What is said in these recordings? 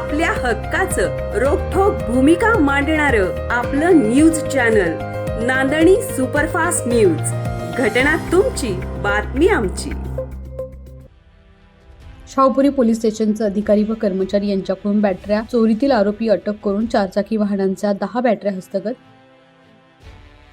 आपल्या हक्काचं रोखोक भूमिका मांडणार आपलं news channel Nandani superfast news. घटना तुमची बातमी आमची. शाहपुरी पोलीस स्टेशनचे अधिकारी व कर्मचारी यांच्याकडून बॅटऱ्या चोरीतील आरोपी अटक करून चारचाकी वाहनांच्या दहा बॅटऱ्या हस्तगत.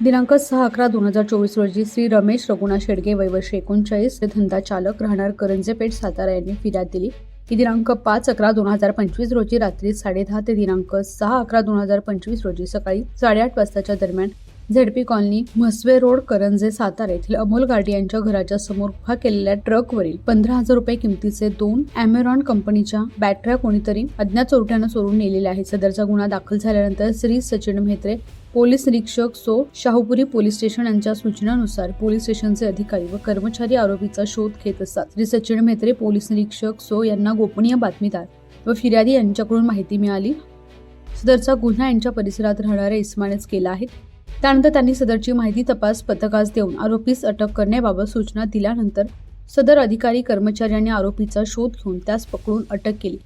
दिनांक सहा अकरा दोन हजार चोवीस रोजी श्री रमेश रघुनाथ शेडगे वयवर्ष एकोणचाळीस धंदा चालक राहणार करंजेपेठ सातारा यांनी फिर्याद दिली. की दिनांक पाच अकरा दोन हजार पंचवीस रोजी रात्री साडेदहा ते दिनांक सहा अकरा दोन हजार पंचवीस रोजी सकाळी साडेआठ वाजताच्या दरम्यान ZP colony Mhasve road Karanje Satara येथील अमोल गाडी यांच्या घराच्या समोर उभा केलेल्या ट्रकवरील पंधरा हजार रुपये किमतीचे दोन अमेरॉन कंपनीच्या बॅटऱ्या कोणीतरी अज्ञात चोरट्यानं चोरून नेलेल्या आहेत सदरचा गुन्हा दाखल झाल्यानंतर श्री सचिन म्हेत्रे पोलीस निरीक्षक सो शाहूपुरी पोलीस स्टेशन यांच्या सूचनानुसार पोलीस स्टेशनचे अधिकारी व कर्मचारी आरोपीचा शोध घेत असतात. श्री सचिन म्हेत्रे पोलीस निरीक्षक सो यांना गोपनीय बातमीदार व फिर्यादी यांच्याकडून माहिती मिळाली. सदरचा गुन्हा यांच्या परिसरात राहणाऱ्या इस्मानेच केला आहे. त्यानंतर त्यांनी सदरची माहिती तपास पथकास देऊन आरोपीस अटक करण्याबाबत सूचना दिल्यानंतर सदर अधिकारी कर्मचाऱ्यांनी आरोपीचा शोध घेऊन त्यास पकडून अटक केली.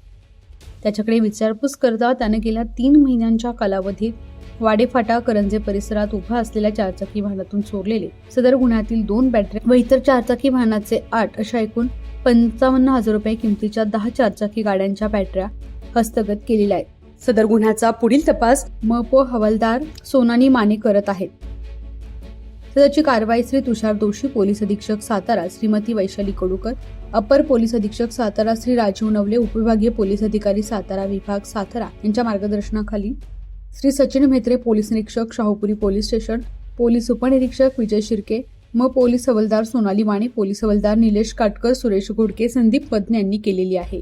त्याच्याकडे विचारपूस करता त्याने गेल्या तीन महिन्यांच्या कालावधीत वाडेफाटा करंजे परिसरात उभा असलेल्या चारचाकी वाहनातून चोरलेले. सदर गुन्ह्यातील दोन बॅटरी व इतर चारचाकी वाहनाचे आठ अशा एकूण पंचावन्न हजार रुपये किमतीच्या दहा चारचाकी गाड्यांच्या बॅटऱ्या हस्तगत केलेल्या आहेत. सदर गुन्ह्याचा पुढील तपास मपो हवालदार सोनानी माने करत आहेत सदरची कारवाई श्री तुषार दोषी पोलीस अधीक्षक सातारा श्रीमती वैशाली कडूकर अपर पोलीस अधीक्षक सातारा श्री राजीव नवले उपविभागीय पोलीस अधिकारी सातारा विभाग सातारा यांच्या मार्गदर्शनाखाली श्री सचिन म्हेत्रे पोलीस निरीक्षक शाहूपुरी पोलीस स्टेशन पोलीस उपनिरीक्षक विजय शिर्के म पोलीस हवलदार सोनाली माने पोलीस हवलदार निलेश काटकर सुरेश घोडके संदीप पद्म यांनी केलेली आहे.